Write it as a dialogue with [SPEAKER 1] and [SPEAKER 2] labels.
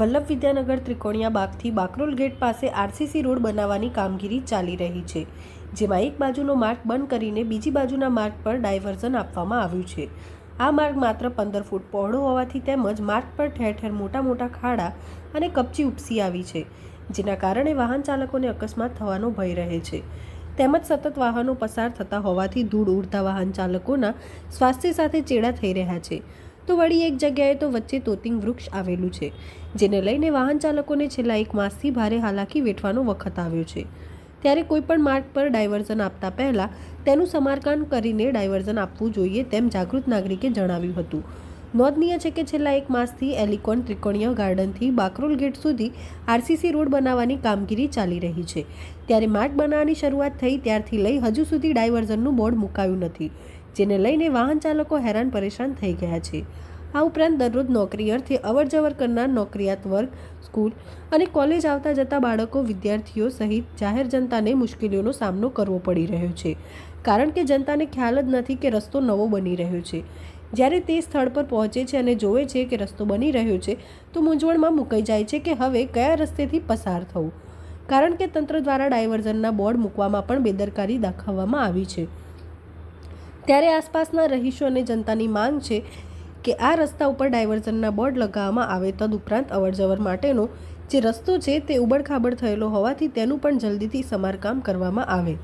[SPEAKER 1] વલ્લભ વિદ્યાનગર ત્રિકોણિયા બાગથી બાકરોલ ગેટ પાસે આરસીસી રોડ બનાવવાની કામગીરી ચાલી રહી છે, જેમાં એક બાજુનો માર્ગ બંધ કરીને બીજી બાજુના માર્ગ પર ડાયવર્ઝન આપવામાં આવ્યું છે. આ માર્ગ માત્ર પંદર ફૂટ પહોળો હોવાથી તેમજ માર્ગ પર ઠેર ઠેર મોટા મોટા ખાડા અને કપચી ઉપસી આવી છે, જેના કારણે વાહન ચાલકોને અકસ્માત થવાનો ભય રહે છે. તેમજ સતત વાહનો પસાર થતા હોવાથી ધૂળ ઉડતા વાહન ચાલકોના સ્વાસ્થ્ય સાથે ચેડા થઈ રહ્યા છે. તો વળી એક જગ્યાએ તો વચ્ચે તોતિંગ વૃક્ષ આવેલું છે, જેને લઈને વાહન ચાલકોને છેલ્લા એક માસથી ભારે હાલાકી વેઠવાનો વખત આવ્યો છે. ત્યારે કોઈપણ માર્ગ પર ડાયવર્ઝન આપતા પહેલા તેનું સમારકામ કરીને ડાયવર્ઝન આપવું જોઈએ તેમ જાગૃત નાગરિકે જણાવ્યું હતું. નોંધનીય છે કે છેલ્લા એક માસથી એલિકોન ત્રિકોણીય ગાર્ડનથી બાકરોલ ગેટ સુધી આરસીસી રોડ બનાવવાની કામગીરી ચાલી રહી છે. ત્યારે માર્ગ બનાવવાની શરૂઆત થઈ ત્યારથી લઈ હજુ સુધી ડાયવર્ઝનનું બોર્ડ મુકાયું નથી, જેને લઈને વાહન ચાલકો હેરાન પરેશાન થઈ ગયા છે. આ ઉપરાંત દરરોજ નોકરી અર્થે અવર જવર કરનાર નોકરિયાત વર્ગ, સ્કૂલ અને કોલેજ આવતા જતા બાળકો, વિદ્યાર્થીઓ સહિત જાહેર જનતાને મુશ્કેલીઓનો સામનો કરવો પડી રહ્યો છે. કારણ કે જનતાને ખ્યાલ જ નથી કે રસ્તો નવો બની રહ્યો છે. જ્યારે તે સ્થળ પર પહોંચે છે અને જોવે છે કે રસ્તો બની રહ્યો છે, તો મૂંઝવણમાં મુકાઈ જાય છે કે હવે કયા રસ્તેથી પસાર થવું. કારણ કે તંત્ર દ્વારા ડાયવર્ઝનના બોર્ડ મૂકવામાં પણ બેદરકારી દાખવવામાં આવી છે. ત્યારે આસપાસના રહીશો અને જનતાની માંગ છે કે આ રસ્તા ઉપર ડાયવર્ઝનના બોર્ડ લગાવવામાં આવે તદુપરાંત અવરજવર માટેનો જે રસ્તો છે તે ઉબડખાબડ થયેલો હોવાથી તેનું પણ જલ્દીથી સમારકામ કરવામાં આવે.